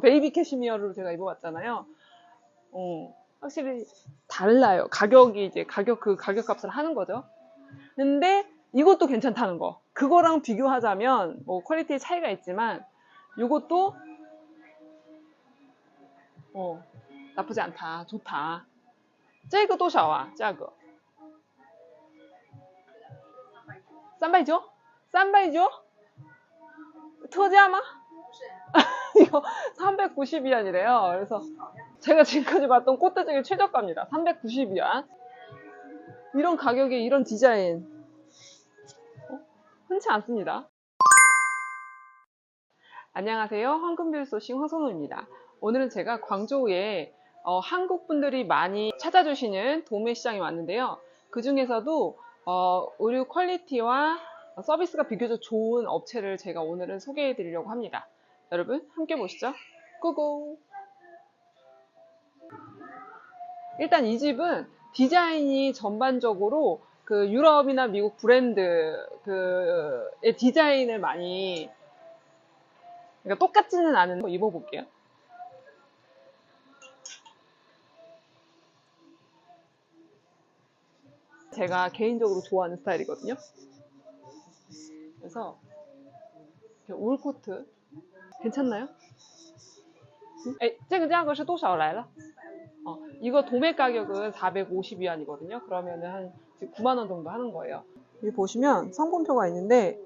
베이비 캐시미어를 제가 입어봤잖아요. 어, 확실히 달라요. 가격이 이제 가격 그 가격 값을 하는 거죠. 근데 이것도 괜찮다는 거. 그거랑 비교하자면 뭐 퀄리티의 차이가 있지만 이것도 어, 나쁘지 않다. 좋다. 짜그도 샤와. 짜그. 쌈바이죠? 쌈바이죠? 터지 아마? 이래요. 그래서 제가 지금까지 봤던 꽃대 중에 최저가입니다. 390위안. 이런 가격에 이런 디자인 어? 흔치 않습니다. 안녕하세요. 황금빌 소싱 황선호입니다. 오늘은 제가 광저우에 어, 한국 분들이 많이 찾아주시는 도매 시장에 왔는데요. 그 중에서도 어, 의류 퀄리티와 서비스가 비교적 좋은 업체를 제가 오늘은 소개해 드리려고 합니다. 여러분 함께 보시죠. 고고! 일단 이 집은 디자인이 전반적으로 그 유럽이나 미국 브랜드 그의 디자인을 많이 그러니까 똑같지는 않은 거 입어볼게요. 제가 개인적으로 좋아하는 스타일이거든요. 그래서 울 코트 괜찮나요? 에, 这个价格是多少来了? 어, 이거 도매 가격은 450위안이거든요. 그러면은 한 9만 원 정도 하는 거예요. 여기 보시면 성분표가 있는데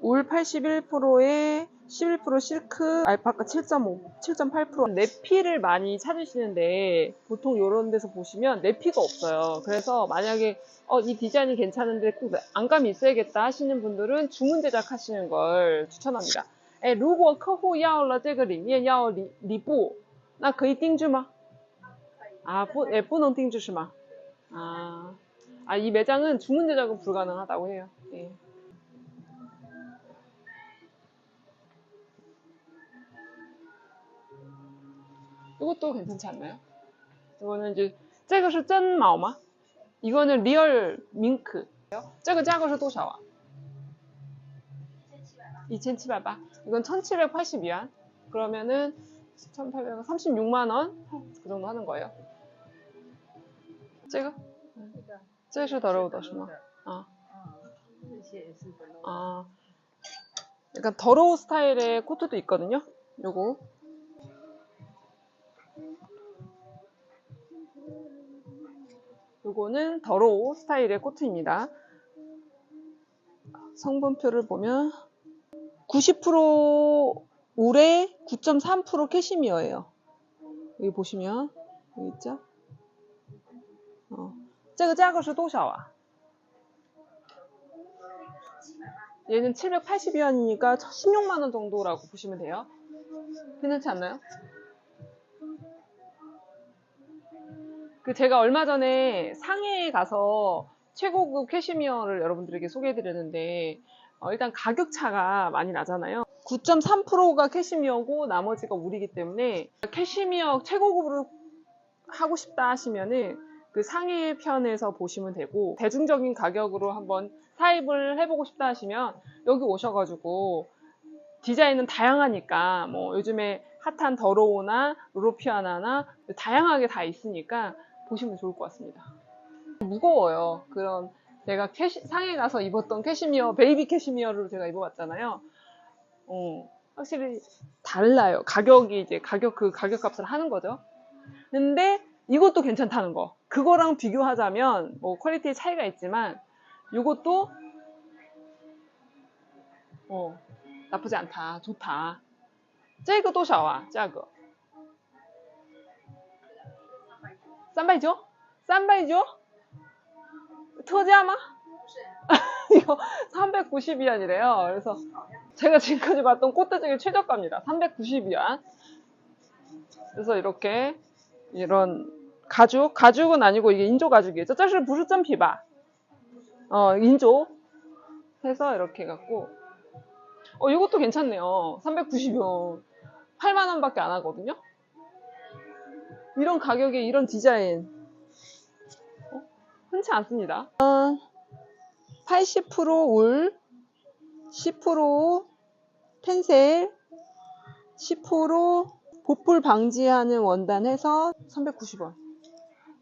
울 81%에 11% 실크, 알파카 7.5, 7.8% 내피를 많이 찾으시는데 보통 이런 데서 보시면 내피가 없어요. 그래서 만약에 어, 이 디자인이 괜찮은데 꼭 안감이 있어야겠다 하시는 분들은 주문 제작하시는 걸 추천합니다. 哎，如果客户要了这个里面要里里布，那可以定制吗？啊，不，也不能定制是吗？啊，아, 이 매장은 주문 제작은 불가능하다고 해요. 예. 이것도 괜찮지 않나요? 이거는 이제 这个是真毛吗? 이거는 리얼 밍크. 这个价格是多少啊? 2,700바. 이건 1780위안 그러면은 1836만원? 그 정도 하는 거예요. 찍어? 제시 더러우다시마. 아. 아 약간 더러우 스타일의 코트도 있거든요. 요거. 요거는 더러우 스타일의 코트입니다. 성분표를 보면 90% 울에 9.3% 캐시미어예요. 여기 보시면 여기 있죠? 어. 这个价格是多少啊? 얘는 780위안이니까 16만원 정도라고 보시면 돼요. 괜찮지 않나요? 그 제가 얼마 전에 상해에 가서 최고급 캐시미어를 여러분들에게 소개해드렸는데 어, 일단 가격 차가 많이 나잖아요. 9.3%가 캐시미어고 나머지가 울이기 때문에 캐시미어 최고급으로 하고 싶다 하시면은 그 상해 편에서 보시면 되고 대중적인 가격으로 한번 사입을 해보고 싶다 하시면 여기 오셔가지고 디자인은 다양하니까 뭐 요즘에 핫한 더로우나 루로피아나나 다양하게 다 있으니까 보시면 좋을 것 같습니다. 무거워요. 그런 제가 캐시, 상해 가서 입었던 캐시미어, 베이비 캐시미어를 제가 입어봤잖아요. 어, 확실히 달라요. 가격이 이제 가격 그 가격 값을 하는 거죠. 근데 이것도 괜찮다는 거. 그거랑 비교하자면 뭐 퀄리티의 차이가 있지만 이것도 어, 나쁘지 않다. 좋다. 짜그도 샤와, 짜그. 쌈바이죠? 쌈바이죠? 特价吗? 이거 390위안이래요. 그래서 제가 지금까지 봤던 꽃대 중에 최저가입니다. 390위안. 그래서 이렇게 이런 가죽, 가죽은 아니고 이게 인조 가죽이에요. 这是不是真皮吧? 어, 인조 해서 이렇게 갖고 어, 이것도 괜찮네요. 390원. 8만원밖에 안 하거든요. 이런 가격에 이런 디자인. 어? 흔치 않습니다. 80%울, 10% 펜셀, 10% 보풀 방지하는 원단 해서 390원.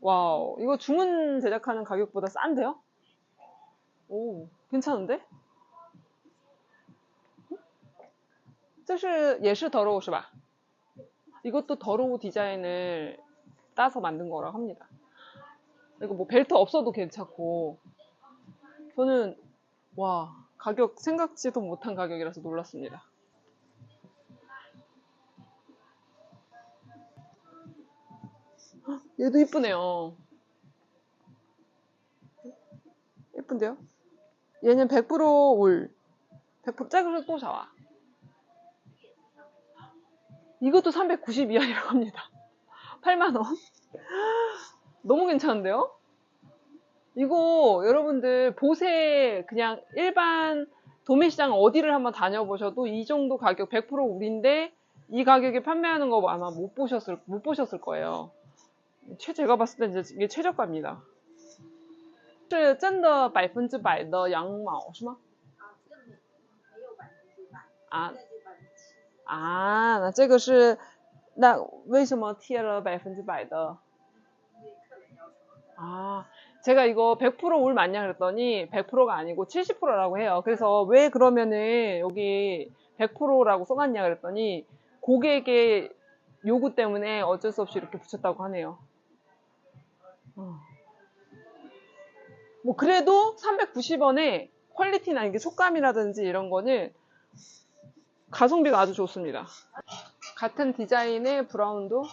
와우, 이거 주문 제작하는 가격보다 싼데요? 오, 괜찮은데? 这是也是 더러우 是吧? 이것도 더러우 디자인을 따서 만든 거라고 합니다. 이거 뭐 벨트 없어도 괜찮고 저는 와 가격 생각지도 못한 가격이라서 놀랐습니다. 헉, 얘도 이쁘네요. 예쁜데요? 얘는 100%울 100% 짝을 또 사와. 이것도 392원이라고 합니다. 8만원. 너무 괜찮은데요? 이거 여러분들 보세 그냥 일반 도매시장 어디를 한번 다녀보셔도 이 정도 가격 100% 우리인데 이 가격에 판매하는 거 아마 못 보셨을 못 보셨을 거예요. 최 제가 봤을 때 이제 이게 최저가입니다. 是真的百分之百的羊毛是吗？啊，这个没没有百分之百，啊这就百分之七，啊，那这个是那为什么贴了百分之百的？ 아, 제가 이거 100%울 맞냐 그랬더니 100%가 아니고 70%라고 해요. 그래서 왜 그러면은 여기 100%라고 써놨냐 그랬더니 고객의 요구 때문에 어쩔 수 없이 이렇게 붙였다고 하네요. 어. 뭐 그래도 390원에 퀄리티나 이게 촉감이라든지 이런 거는 가성비가 아주 좋습니다. 같은 디자인의 브라운도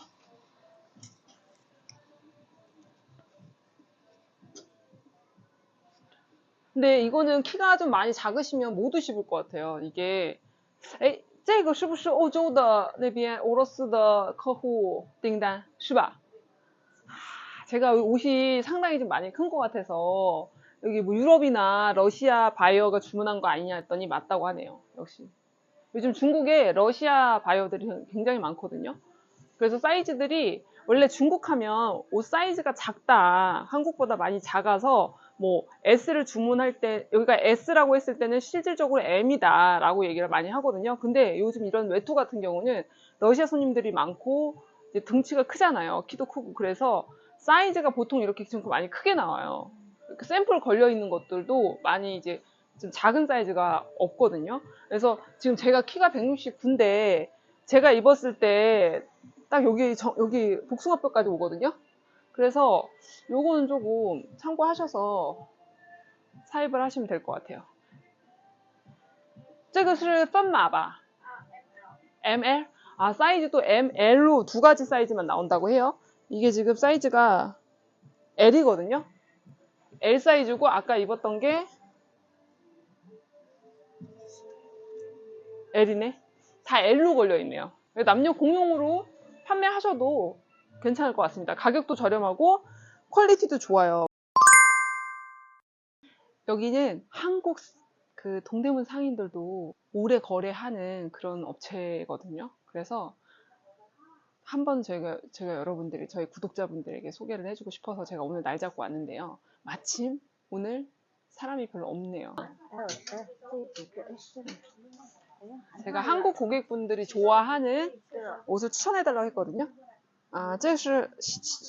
근데 이거는 키가 좀 많이 작으시면 못 입을 것 같아요. 이게 에, 这个是不是欧洲的那边俄罗斯的客户订单是吧? 아, 제가 옷이 상당히 좀 많이 큰 것 같아서 여기 뭐 유럽이나 러시아 바이어가 주문한 거 아니냐 했더니 맞다고 하네요. 역시 요즘 중국에 러시아 바이어들이 굉장히 많거든요. 그래서 사이즈들이 원래 중국 하면 옷 사이즈가 작다. 한국보다 많이 작아서 뭐 S를 주문할 때 여기가 S라고 했을 때는 실질적으로 M이다 라고 얘기를 많이 하거든요. 근데 요즘 이런 외투 같은 경우는 러시아 손님들이 많고 등치가 크잖아요. 키도 크고 그래서 사이즈가 보통 이렇게 좀 많이 크게 나와요. 그 샘플 걸려 있는 것들도 많이 이제 좀 작은 사이즈가 없거든요. 그래서 지금 제가 키가 169인데 제가 입었을 때 딱 여기 정- 여기 복숭아뼈까지 오거든요. 그래서 요거는 조금 참고하셔서 사입을 하시면 될 것 같아요. 这个是分码吧? ML? 아, 사이즈도 ML로 두 가지 사이즈만 나온다고 해요. 이게 지금 사이즈가 L이거든요. L 사이즈고 아까 입었던 게 L이네. 다 L로 걸려 있네요. 남녀 공용으로 판매하셔도 괜찮을 것 같습니다. 가격도 저렴하고 퀄리티도 좋아요. 여기는 한국 그 동대문 상인들도 오래 거래하는 그런 업체거든요. 그래서 한번 제가, 제가 여러분들이, 저희 구독자분들에게 소개를 해주고 싶어서 제가 오늘 날 잡고 왔는데요. 마침 오늘 사람이 별로 없네요. 제가 한국 고객분들이 좋아하는 옷을 추천해달라고 했거든요. 아, 这是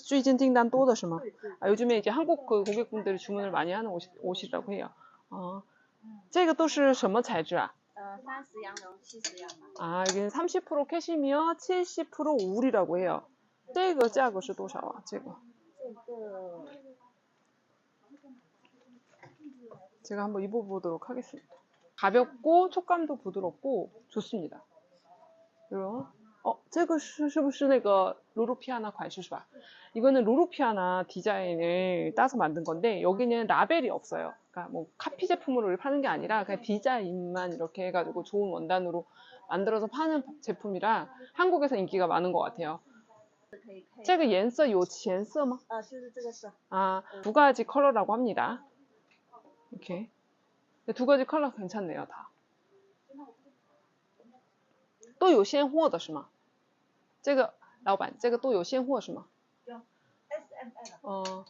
最近订单多的是吗? 아, 요즘에 이제 한국 그 고객분들이 주문을 많이 하는 옷, 옷이라고 해요. 아, 这个都是什么材质啊?呃三十羊绒，七十羊毛， 아, 여기는 30% 캐시미어, 70% 울이라고 해요. 这个价格是多少啊?这个.这个 제가 한번 입어보도록 하겠습니다. 가볍고 촉감도 부드럽고 좋습니다. 이런 어, 这个是是不是那个 로로피아나 款式是吧? 이거는 로로피아나 디자인을 따서 만든 건데 여기는 라벨이 없어요. 그러니까 뭐 카피 제품으로 파는 게 아니라 그냥 디자인만 이렇게 해가지고 좋은 원단으로 만들어서 파는 제품이라 한국에서 인기가 많은 것 같아요. 可以配，这个颜色有颜色吗?啊就是这个色， 아, 두 가지 컬러라고 합니다. 이렇게. 근데 두 가지 컬러 괜찮네요, 다. 또有现货的是吗? 这个老板,这个都有现货是吗? S M L， 어,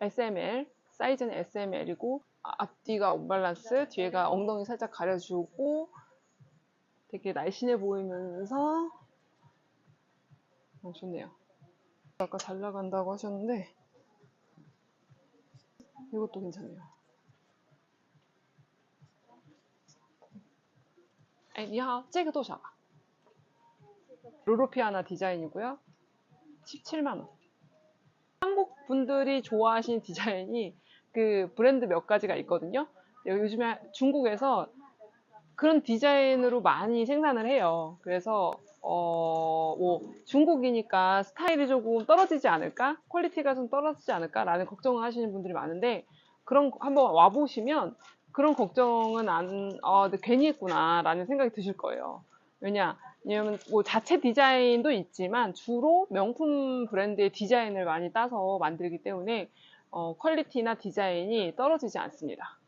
SML. 사이즈는 SML이고 앞뒤가 언밸런스, 뒤에가 엉덩이 살짝 가려주고 되게 날씬해 보이면서 어, 좋네요. 아까 잘 나간다고 하셨는데 이것도 괜찮네요. 哎，你好，这个多少啊？ 루로피아나 디자인이고요. 17만 원. 한국 분들이 좋아하시는 디자인이 그 브랜드 몇 가지가 있거든요. 요즘에 중국에서 그런 디자인으로 많이 생산을 해요. 그래서 어, 뭐 중국이니까 스타일이 조금 떨어지지 않을까? 퀄리티가 좀 떨어지지 않을까 라는 걱정을 하시는 분들이 많은데 그런 거 한번 와 보시면 그런 걱정은 안 어, 괜히 했구나 라는 생각이 드실 거예요. 왜냐? 왜냐면 뭐 자체 디자인도 있지만 주로 명품 브랜드의 디자인을 많이 따서 만들기 때문에 어, 퀄리티나 디자인이 떨어지지 않습니다.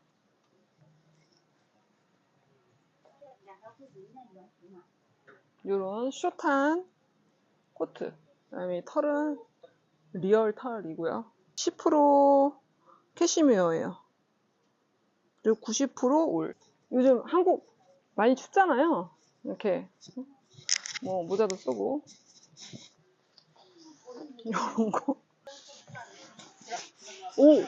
이런 숏한 코트. 그다음에 털은 리얼 털이고요. 10% 캐시미어예요. 그리고 90%울. 요즘 한국 많이 춥잖아요. 이렇게 뭐 모자도 쓰고 이런 거. 오!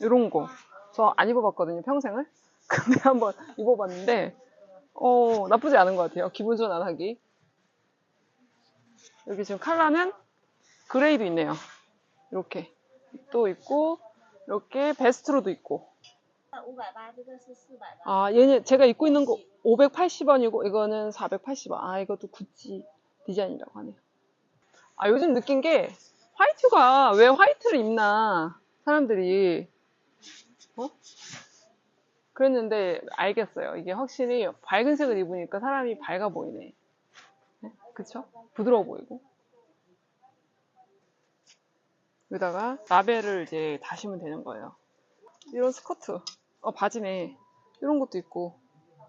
이런 거. 저 안 입어봤거든요, 평생을. 근데 한번 입어봤는데, 어, 나쁘지 않은 것 같아요. 기분 전환하기. 여기 지금 컬러는 그레이도 있네요. 이렇게. 또 있고, 이렇게 베스트로도 있고. 580, 아, 아 얘는 제가 입고 있는 거 580원이고 이거는 480원. 아, 이것도 구찌 디자인이라고 하네요. 아, 요즘 느낀 게 화이트가 왜 화이트를 입나 사람들이 어? 그랬는데 알겠어요. 이게 확실히 밝은 색을 입으니까 사람이 밝아 보이네. 네? 그쵸? 부드러워 보이고. 여기다가 라벨을 이제 다시면 되는 거예요. 이런 스커트. 어, 바지네. 이런 것도 있고.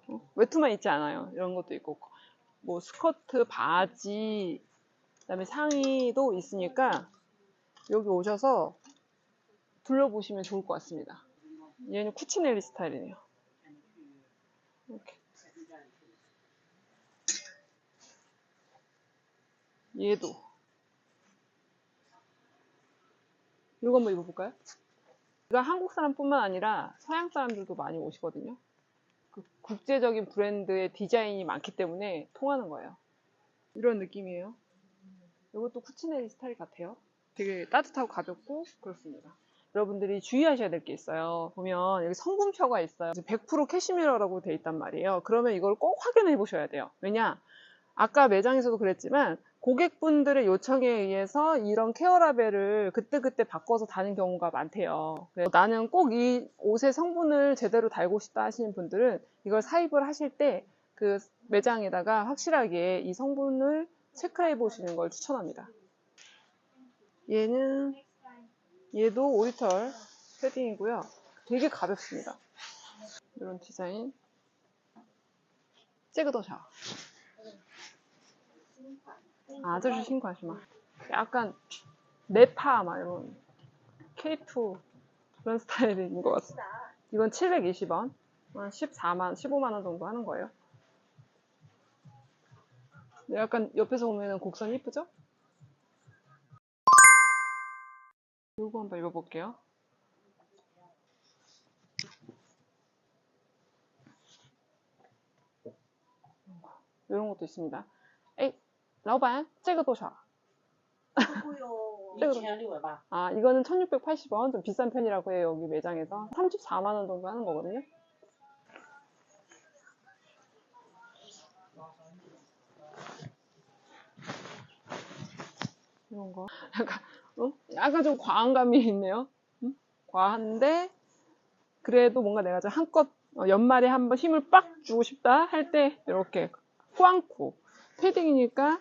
어, 외투만 있지 않아요. 이런 것도 있고. 뭐, 스커트, 바지, 그 다음에 상의도 있으니까, 여기 오셔서 둘러보시면 좋을 것 같습니다. 얘는 쿠치넬리 스타일이네요. 이렇게. 얘도. 이거 한번 입어볼까요? 이거 한국 사람뿐만 아니라 서양 사람들도 많이 오시거든요. 그 국제적인 브랜드의 디자인이 많기 때문에 통하는 거예요. 이런 느낌이에요. 이것도 쿠치넬리 스타일 같아요. 되게 따뜻하고 가볍고 그렇습니다. 여러분들이 주의하셔야 될 게 있어요. 보면 여기 성분표가 있어요. 100% 캐시미러라고 돼 있단 말이에요. 그러면 이걸 꼭 확인해 보셔야 돼요. 왜냐? 아까 매장에서도 그랬지만 고객분들의 요청에 의해서 이런 케어 라벨을 그때그때 바꿔서 다는 경우가 많대요. 나는 꼭 이 옷의 성분을 제대로 달고 싶다 하시는 분들은 이걸 사입을 하실 때 그 매장에다가 확실하게 이 성분을 체크해 보시는 걸 추천합니다. 얘는 얘도 오리털 패딩이고요. 되게 가볍습니다. 이런 디자인. 찌그더샤. 아, 这是新款是吗? 약간 네파 막 이런 K2 그런 스타일인 것 같습니다. 이건 720원, 한 14만, 15만 원 정도 하는 거예요. 네, 약간 옆에서 보면 곡선 이쁘죠? 이거 한번 입어볼게요. 이런 것도 있습니다. 에이, 老板,这个多少?贵哦，这个一千六百八。 아, 이거는 1680원. 좀 비싼 편이라고 해요, 여기 매장에서. 34만원 정도 하는 거거든요. 이런 거. 약간, 어? 약간 좀 과한 감이 있네요. 음? 과한데, 그래도 뭔가 내가 좀 한껏 어, 연말에 한번 힘을 빡 주고 싶다 할 때, 이렇게 꾸안꾸. 패딩이니까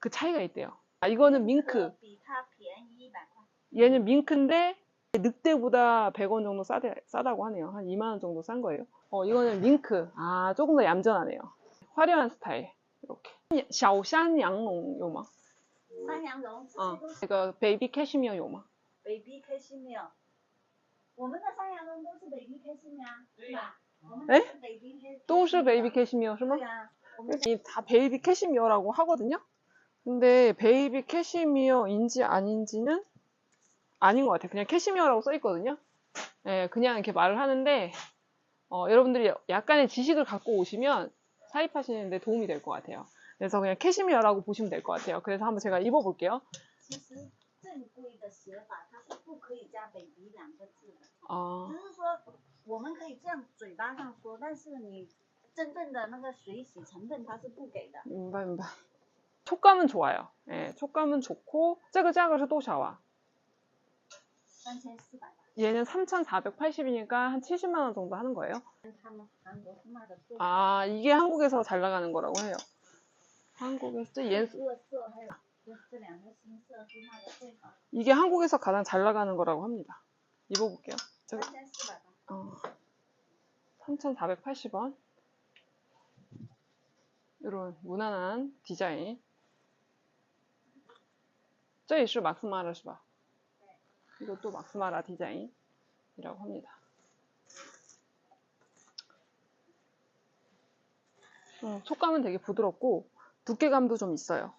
그 차이가 있대요. 아, 이거는 这 밍크. 个比它便宜一百块， 얘는 밍크인데 늑대보다 100원 정도 싸대, 싸다고 하네요. 한 2만 원 정도 싼 거예요. 어, 이거는 밍크. 아, 조금 더 얌전하네요. 화려한 스타일. 이렇게. 小山羊绒有吗?山羊绒这些 어, 都是 이거 베이비 캐시미어 有吗? baby cashmere，我们的山羊绒都是 baby cashmere 啊，对吧？我们哎都是 baby cashmere，都是 베이비 캐시미어 是吗?对啊，我们 이 다 베이비 캐시미어라고 하거든요. 근데 베이비 캐시미어인지 아닌지는 아닌 것 같아요. 그냥 캐시미어라고 써 있거든요. 예, 그냥 이렇게 말을 하는데 어, 여러분들이 약간의 지식을 갖고 오시면 사입하시는데 도움이 될 것 같아요. 그래서 그냥 캐시미어라고 보시면 될 것 같아요. 그래서 한번 제가 입어볼게요. 其实正规的写法它是不可以加 baby 两个字的， 아, 只是说我们 촉감은 좋아요. 예, 촉감은 좋고 찌그찌그해서 또 샤워. 얘는 3,480이니까 한 70만 원 정도 하는 거예요. 아 이게 한국에서 잘 나가는 거라고 해요. 한국에서 얘 이게 한국에서 가장 잘 나가는 거라고 합니다. 입어볼게요. 어, 3,480원. 이런 무난한 디자인 这也是 막스마라 是吧? 이것도 막스마라 디자인이라고 합니다. 어, 촉감은 되게 부드럽고 두께감도 좀 있어요.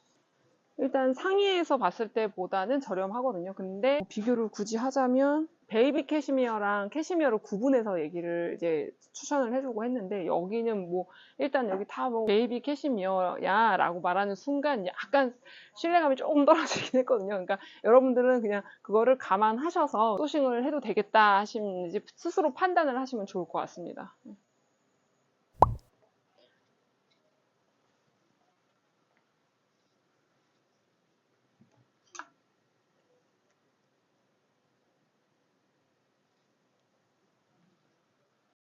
일단 상의에서 봤을 때보다는 저렴하거든요. 근데 비교를 굳이 하자면 베이비 캐시미어랑 캐시미어를 구분해서 얘기를 이제 추천을 해주고 했는데 여기는 뭐 일단 여기 다 뭐 베이비 캐시미어야라고 말하는 순간 약간 신뢰감이 조금 떨어지긴 했거든요. 그러니까 여러분들은 그냥 그거를 감안하셔서 소싱을 해도 되겠다 이제 스스로 판단을 하시면 좋을 것 같습니다.